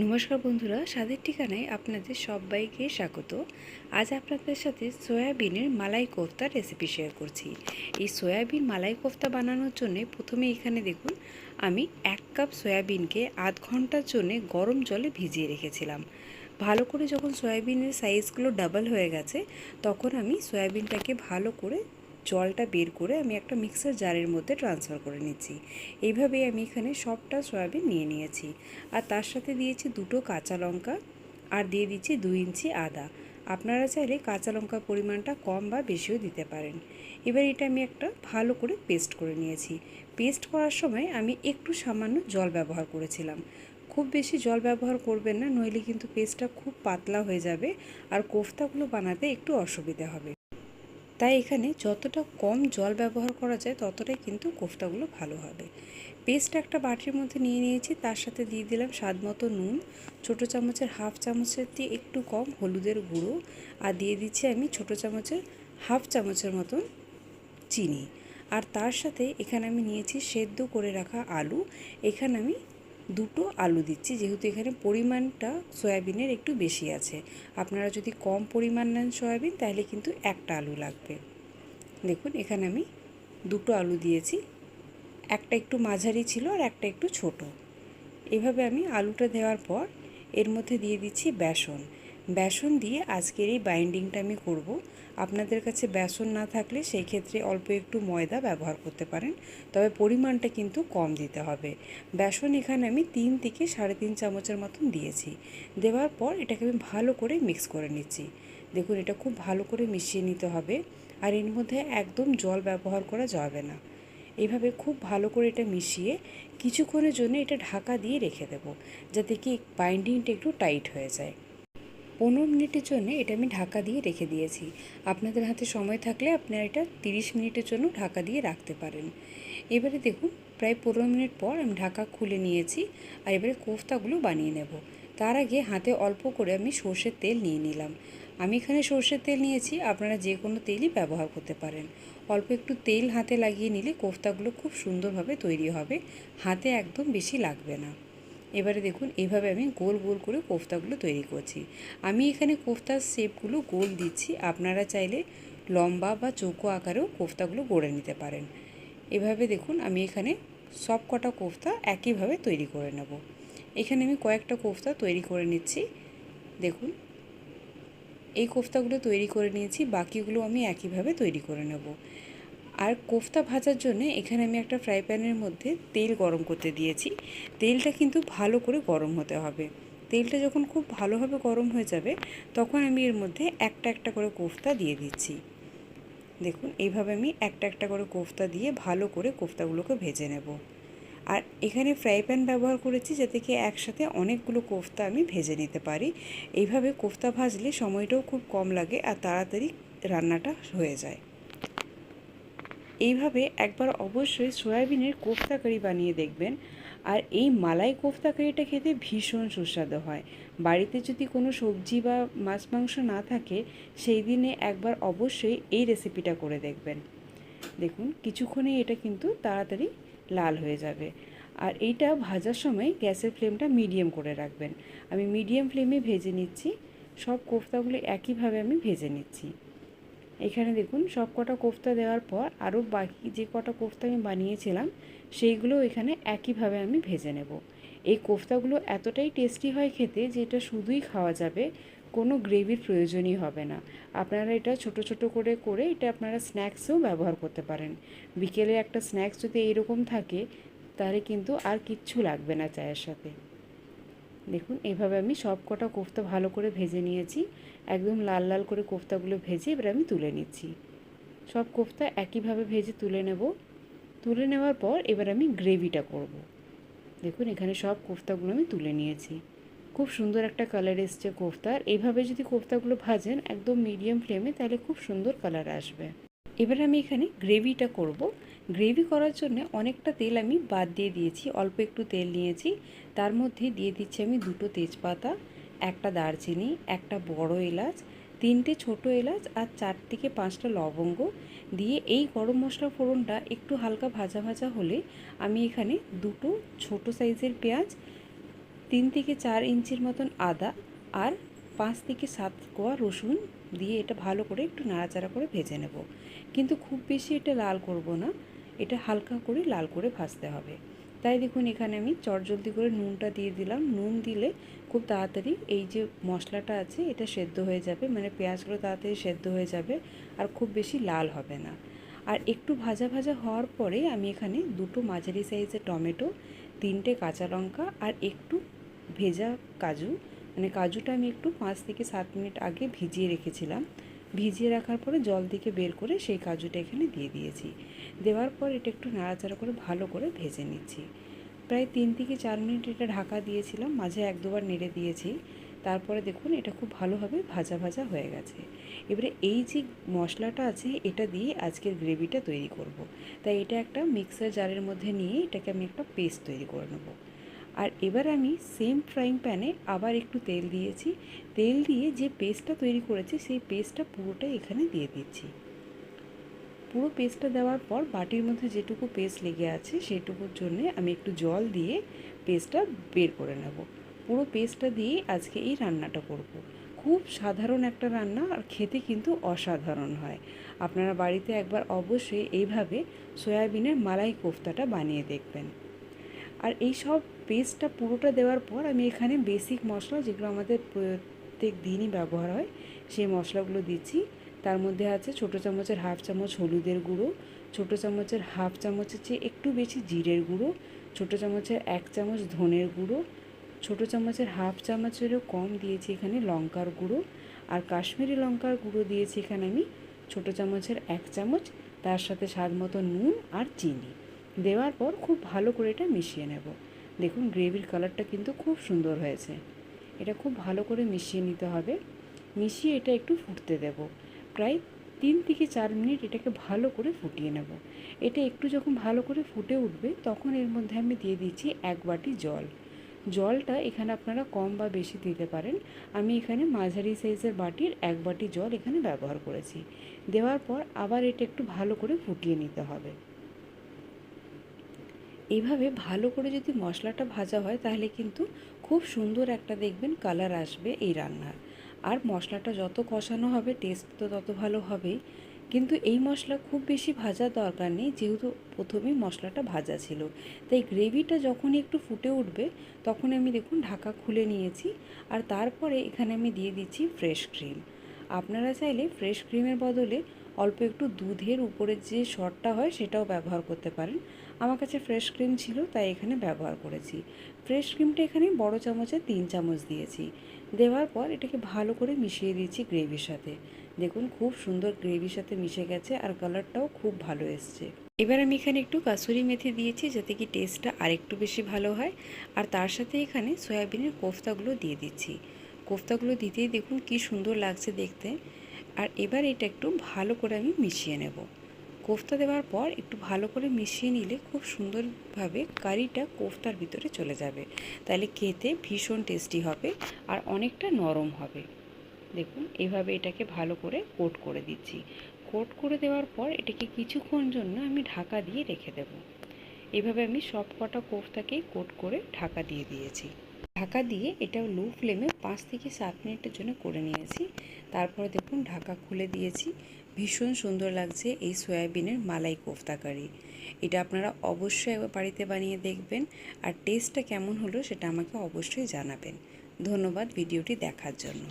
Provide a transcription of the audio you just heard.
নমস্কার বন্ধুরা, স্বাদের ঠিকানায় আপনাদের সবাইকে স্বাগত। আজ আপনাদের সাথে সয়াবিনের মালাই কোফতার রেসিপি শেয়ার করছি। এই সয়াবিন মালাই কোফতা বানানোর জন্য প্রথমে এখানে দেখুন, আমি এক কাপ সয়াবিনকে আধ ঘণ্টার জন্য গরম জলে ভিজিয়ে রেখেছিলাম। ভালো করে যখন সয়াবিনের সাইজগুলো ডাবল হয়ে গেছে, তখন আমি সয়াবিনটাকে ভালো করে জলটা বের করে আমি একটা মিক্সার জারের মধ্যে ট্রান্সফার করে নিচ্ছি। এইভাবেই আমি এখানে সবটা সয়াবিন নিয়ে নিয়েছি। আর তার সাথে দিয়েছি দুটো কাঁচা লঙ্কা আর দিয়ে দিচ্ছি দুই ইঞ্চি আদা। আপনারা চাইলে কাঁচা লঙ্কার পরিমাণটা কম বা বেশিও দিতে পারেন। এবার এটা আমি একটা ভালো করে পেস্ট করে নিয়েছি। পেস্ট করার সময় আমি একটু সামান্য জল ব্যবহার করেছিলাম। খুব বেশি জল ব্যবহার করবেন না, নইলে কিন্তু পেস্টটা খুব পাতলা হয়ে যাবে আর কোফতাগুলো বানাতে একটু অসুবিধা হবে। তাই এখানে যতটা কম জল ব্যবহার করা যায়, ততটাই কিন্তু কোফতাগুলো ভালো হবে। পেস্ট একটা বাটির মধ্যে নিয়ে নিয়েছি, তার সাথে দিয়ে দিলাম স্বাদ মতো নুন, ছোটো চামচের হাফ চামচের দিয়ে একটু কম, হলুদের গুঁড়ো, আর দিয়ে দিচ্ছি আমি ছোটো চামচের হাফ চামচের মতন চিনি। আর তার সাথে এখানে আমি নিয়েছি সেদ্ধ করে রাখা আলু, এখানে আমি দুটো আলু দিচ্ছি, যেহেতু এখানে পরিমাণটা সয়াবিনের একটু বেশি আছে। আপনারা যদি কম পরিমাণ নেন সয়াবিন, তাহলে কিন্তু একটা আলু লাগবে। দেখুন, এখানে আমি দুটো আলু দিয়েছি। একটা একটু মাঝারি ছিল আর একটা একটু ছোট। এভাবে আমি আলুটা দেওয়ার পর এর মধ্যে দিয়ে দিচ্ছি বেসন। বেসন দিয়ে আজকের এই বাইন্ডিংটা আমি করব। আপনাদের কাছে বেসন না থাকলে সেই ক্ষেত্রে অল্প একটু ময়দা ব্যবহার করতে পারেন, তবে পরিমাণটা কিন্তু কম দিতে হবে। বেসন এখানে আমি তিন থেকে সাড়ে তিন চামচের মতন দিয়েছি। দেওয়ার পর এটাকে আমি ভালো করে মিক্স করে নিচ্ছি। দেখুন, এটা খুব ভালো করে মিশিয়ে নিতে হবে, আর এর মধ্যে একদম জল ব্যবহার করা যাবে না। এইভাবে খুব ভালো করে এটা মিশিয়ে কিছুক্ষণের জন্য এটা ঢাকা দিয়ে রেখে দেবো, যাতে কি বাইন্ডিংটা একটু টাইট হয়ে যায়। পনেরো মিনিটের জন্য এটা আমি ঢাকা দিয়ে রেখে দিয়েছি। আপনাদের হাতে সময় থাকলে আপনারা এটা তিরিশ মিনিটের জন্য ঢাকা দিয়ে রাখতে পারেন। এবারে দেখুন, প্রায় পনেরো মিনিট পর আমি ঢাকা খুলে নিয়েছি আর এবারে কোফতাগুলো বানিয়ে নেব। তার আগে হাতে অল্প করে আমি সর্ষের তেল নিয়ে নিলাম। আমি এখানে সর্ষের তেল নিয়েছি, আপনারা যে কোনো তেলই ব্যবহার করতে পারেন। অল্প একটু তেল হাতে লাগিয়ে নিলে কোফতাগুলো খুব সুন্দরভাবে তৈরি হবে। হাতে একদম বেশি লাগবে না। এবারে দেখুন এইভাবে আমি গোল গোল করে কোফতাগুলো তৈরি করছি। আমি এখানে কোফতার শেপগুলো গোল দিচ্ছি। আপনারা চাইলে লম্বা বা চৌকো আকারেও কোফতাগুলো গড়ে নিতে পারেন। এভাবে দেখুন, আমি এখানে সব কটা কোফতা একইভাবে তৈরি করে নেব। এখানে আমি কয়েকটা কোফতা তৈরি করে নিচ্ছি। দেখুন, এই কোফতাগুলো তৈরি করে নিয়েছি, বাকিগুলো আমি একইভাবে তৈরি করে নেব। আর কোফতা ভাজার জন্য এখানে আমি একটা ফ্রাই প্যানের মধ্যে তেল গরম করতে দিয়েছি। তেলটা কিন্তু ভালো করে গরম হতে হবে। তেলটা যখন খুব ভালোভাবে গরম হয়ে যাবে, তখন আমি এর মধ্যে একটা একটা করে কোফতা দিয়ে দিচ্ছি। দেখুন, এইভাবে আমি একটা একটা করে কোফতা দিয়ে ভালো করে কোফতাগুলোকে ভেজে নেব। আর এখানে ফ্রাই প্যান ব্যবহার করেছি যাতে কি একসাথে অনেকগুলো কোফতা আমি ভেজে নিতে পারি। এইভাবে কোফতা ভাজলে সময়টাও খুব কম লাগে আর তাড়াতাড়ি রান্নাটা হয়ে যায়। এইভাবে একবার অবশ্যই সয়াবিনের কোফতা কারি বানিয়ে দেখবেন। আর এই মালাই কোফতা কারিটা খেতে ভীষণ সুস্বাদু হয়। বাড়িতে যদি কোনো সবজি বা মাছ মাংস না থাকে, সেই দিনে একবার অবশ্যই এই রেসিপিটা করে দেখবেন। দেখুন, কিছুক্ষণেই এটা কিন্তু তাড়াতাড়ি লাল হয়ে যাবে। আর এইটা ভাজার সময় গ্যাসের ফ্লেমটা মিডিয়াম করে রাখবেন। আমি মিডিয়াম ফ্লেমে ভেজে নিচ্ছি। সব কোফতাগুলো একইভাবে আমি ভেজে নিচ্ছি। এখানে দেখুন, সব কটা কোফতা দেওয়ার পর আরও বাকি যে কটা কোফতা আমি বানিয়েছিলাম, সেইগুলো এখানে একইভাবে আমি ভেজে নেব। এই কোফতাগুলো এতটাই টেস্টি হয় খেতে যে এটা শুধুই খাওয়া যাবে, কোনো গ্রেভির প্রয়োজনই হবে না। আপনারা এটা ছোট ছোট করে করে এটা আপনারা স্ন্যাক্সেও ব্যবহার করতে পারেন। বিকেলে একটা স্ন্যাক্স যদি এইরকম থাকে, তাহলে কিন্তু আর কিচ্ছু লাগবে না চায়ের সাথে। দেখুন এভাবে আমি সব কটা কোফতা ভালো করে ভেজে নিয়েছি। একদম লাল লাল করে কোফতাগুলো ভেজে এবার আমি তুলে নিচ্ছি। সব কোফতা একইভাবে ভেজে তুলে নেব। তুলে নেওয়ার পর এবার আমি গ্রেভিটা করব। দেখুন, এখানে সব কোফতাগুলো আমি তুলে নিয়েছি। খুব সুন্দর একটা কালার এসছে কোফতার। এইভাবে যদি কোফতাগুলো ভাজেন একদম মিডিয়াম ফ্লেমে, তাহলে খুব সুন্দর কালার আসবে। এবার আমি এখানে গ্রেভিটা করব। গ্রেভি করার জন্য অনেকটা তেল আমি বাদ দিয়ে দিয়েছি। অল্প একটু তেল নিয়েছি। তার মধ্যে দিয়ে দিচ্ছি আমি দুটো তেজপাতা, একটা দারচিনি, একটা বড় এলাচ, তিনটে ছোট এলাচ আর চার থেকে পাঁচটা লবঙ্গ। দিয়ে এই গরম মশলা ফোড়নটা একটু হালকা ভাজা ভাজা হলে আমি এখানে দুটো ছোট সাইজের পেঁয়াজ, তিন থেকে চার ইঞ্চির মতন আদা আর পাঁচ থেকে সাত কোয়া রসুন দিয়ে এটা ভালো করে একটু নাড়াচাড়া করে ভেজে নেব। কিন্তু খুব বেশি এটা লাল করব না। এটা হালকা করে লাল করে ভাজতে হবে। তাই দেখুন এখানে আমি চটজলদি করে নুনটা দিয়ে দিলাম। নুন দিলে খুব তাড়াতাড়ি এই যে মশলাটা আছে, এটা সেদ্ধ হয়ে যাবে। মানে পেঁয়াজগুলো তাড়াতাড়ি সেদ্ধ হয়ে যাবে আর খুব বেশি লাল হবে না। আর একটু ভাজা ভাজা হওয়ার পরে আমি এখানে দুটো মাঝারি সাইজের টমেটো, তিনটে কাঁচা লঙ্কা আর একটু ভেজা কাজু। মানে কাজুটা আমি একটু পাঁচ থেকে সাত মিনিট আগে ভিজিয়ে রেখেছিলাম। ভিজিয়ে রাখার পরে জল থেকে বের করে সেই কাজুটা এখানে দিয়ে দিয়েছি। দেওয়ার পর এটা একটু নাড়াচাড়া করে ভালো করে ভেজে নিচ্ছি। প্রায় তিন থেকে চার মিনিট এটা ঢাকা দিয়েছিলাম, মাঝে এক দুবার নেড়ে দিয়েছি। তারপরে দেখুন এটা খুব ভালোভাবে ভাজা ভাজা হয়ে গেছে। এবারে এই যে মশলাটা আছে, এটা দিয়ে আজকের গ্রেভিটা তৈরি করব। তাই এটা একটা মিক্সার জারের মধ্যে নিয়ে এটাকে আমি একটা পেস্ট তৈরি করে নেব। আর এবার আমি সেম ফ্রাইং প্যানে আবার একটু তেল দিয়েছি। তেল দিয়ে যে পেস্টটা তৈরি করেছি, সেই পেস্টটা পুরোটাই এখানে দিয়ে দিচ্ছি। পুরো পেস্টটা দেওয়ার পর বাটির মধ্যে যেটুকু পেস্ট লেগে আছে, সেটুকুর জন্য আমি একটু জল দিয়ে পেস্টটা বের করে নেব। পুরো পেস্টটা দিয়ে আজকে এই রান্নাটা করব। খুব সাধারণ একটা রান্না আর খেতে কিন্তু অসাধারণ হয়। আপনারা বাড়িতে একবার অবশ্যই এইভাবে সয়াবিনের মালাই কোফতাটা বানিয়ে দেখবেন। আর এই সব পেস্টটা পুরোটা দেওয়ার পর আমি এখানে বেসিক মশলা যেগুলো আমাদের প্রত্যেক দিনই ব্যবহার হয়, সেই মশলাগুলো দিচ্ছি। তার মধ্যে আছে ছোটো চামচের হাফ চামচ হলুদের গুঁড়ো, ছোটো চামচের হাফ চামচের চেয়ে একটু বেশি জিরের গুঁড়ো, ছোটো চামচের এক চামচ ধনের গুঁড়ো, ছোটো চামচের হাফ চামচেরও কম দিয়েছি এখানে লঙ্কার গুঁড়ো, আর কাশ্মীরি লঙ্কার গুঁড়ো দিয়েছি এখানে আমি ছোটো চামচের এক চামচ, তার সাথে স্বাদ মতো নুন আর চিনি। দেওয়ার পর খুব ভালো করে এটা মিশিয়ে নেব। দেখুন, গ্রেভির কালারটা কিন্তু খুব সুন্দর হয়েছে। এটা খুব ভালো করে মিশিয়ে নিতে হবে। মিশিয়ে এটা একটু ফুটতে দেব। প্রায় তিন থেকে চার মিনিট এটাকে ভালো করে ফুটিয়ে নেব। এটা একটু যখন ভালো করে ফুটে উঠবে, তখন এর মধ্যে আমি দিয়ে দিচ্ছি এক বাটি জল। জলটা এখানে আপনারা কম বা বেশি দিতে পারেন। আমি এখানে মাঝারি সাইজের বাটির এক বাটি জল এখানে ব্যবহার করেছি। দেওয়ার পর আবার এটা একটু ভালো করে ফুটিয়ে নিতে হবে। এইভাবে ভালো করে যদি মশলাটা ভাজা হয়, তাহলে কিন্তু খুব সুন্দর একটা দেখবেন কালার আসবে এই রান্নার। আর মশলাটা যত কষানো হবে টেস্ট তো তত ভালো হবেই। কিন্তু এই মশলা খুব বেশি ভাজার দরকার নেই, যেহেতু প্রথমেই মশলাটা ভাজা ছিল। তাই গ্রেভিটা যখনই একটু ফুটে উঠবে তখন আমি দেখুন ঢাকা খুলে নিয়েছি। আর তারপরে এখানে আমি দিয়ে দিচ্ছি ফ্রেশ ক্রিম আপনারা চাইলে ফ্রেশ ক্রিমের বদলে অল্প একটু দুধের উপরে যে শটটা হয় সেটাও ব্যবহার করতে পারেন। আমার কাছে ফ্রেশ ক্রিম ছিল, তাই এখানে ব্যবহার করেছি। ফ্রেশ ক্রিমটা এখানে বড় চামচে তিন চামচ দিয়েছি। দেওয়ার পর এটাকে ভালো করে মিশিয়ে দিয়েছি গ্রেভির সাথে। দেখুন, খুব সুন্দর গ্রেভির সাথে মিশে গেছে আর কালারটাও খুব ভালো এসছে। এবার আমি এখানে একটু কাসুরি মেথি দিয়েছি, যাতে কি টেস্টটা আরেকটু বেশি ভালো হয়। আর তার সাথে এখানে সয়াবিনের কোফতাগুলো দিয়ে দিচ্ছি। কোফতাগুলো দিতেই দেখুন কি সুন্দর লাগছে দেখতে। আর এবার এটা একটু ভালো করে আমি মিশিয়ে নেব। কোফতা দেওয়ার পর একটু ভালো করে মিশিয়ে নিলে খুব সুন্দরভাবে কারিটা কোফতার ভিতরে চলে যাবে। তাহলে খেতে ভীষণ টেস্টি হবে আর অনেকটা নরম হবে। দেখুন, এভাবে এটাকে ভালো করে কোট করে দিচ্ছি। কোট করে দেওয়ার পর এটাকে কিছুক্ষণ জন্য আমি ঢাকা দিয়ে রেখে দেব। এভাবে আমি সব কটা কোফতাকেই কোট করে ঢাকা দিয়ে দিয়েছি। ঢাকা দিয়ে এটা লো ফ্লেমে পাঁচ থেকে সাত মিনিটের জন্য করে নিয়েছি। তারপরে দেখুন ঢাকা খুলে দিয়েছি। ভীষণ সুন্দর লাগছে এই সয়াবিনের মালাই কোফতা কারি। এটা আপনারা অবশ্যই বাড়িতে বানিয়ে দেখবেন আর টেস্টটা কেমন হলো সেটা আমাকে অবশ্যই জানাবেন। ধন্যবাদ ভিডিওটি দেখার জন্য।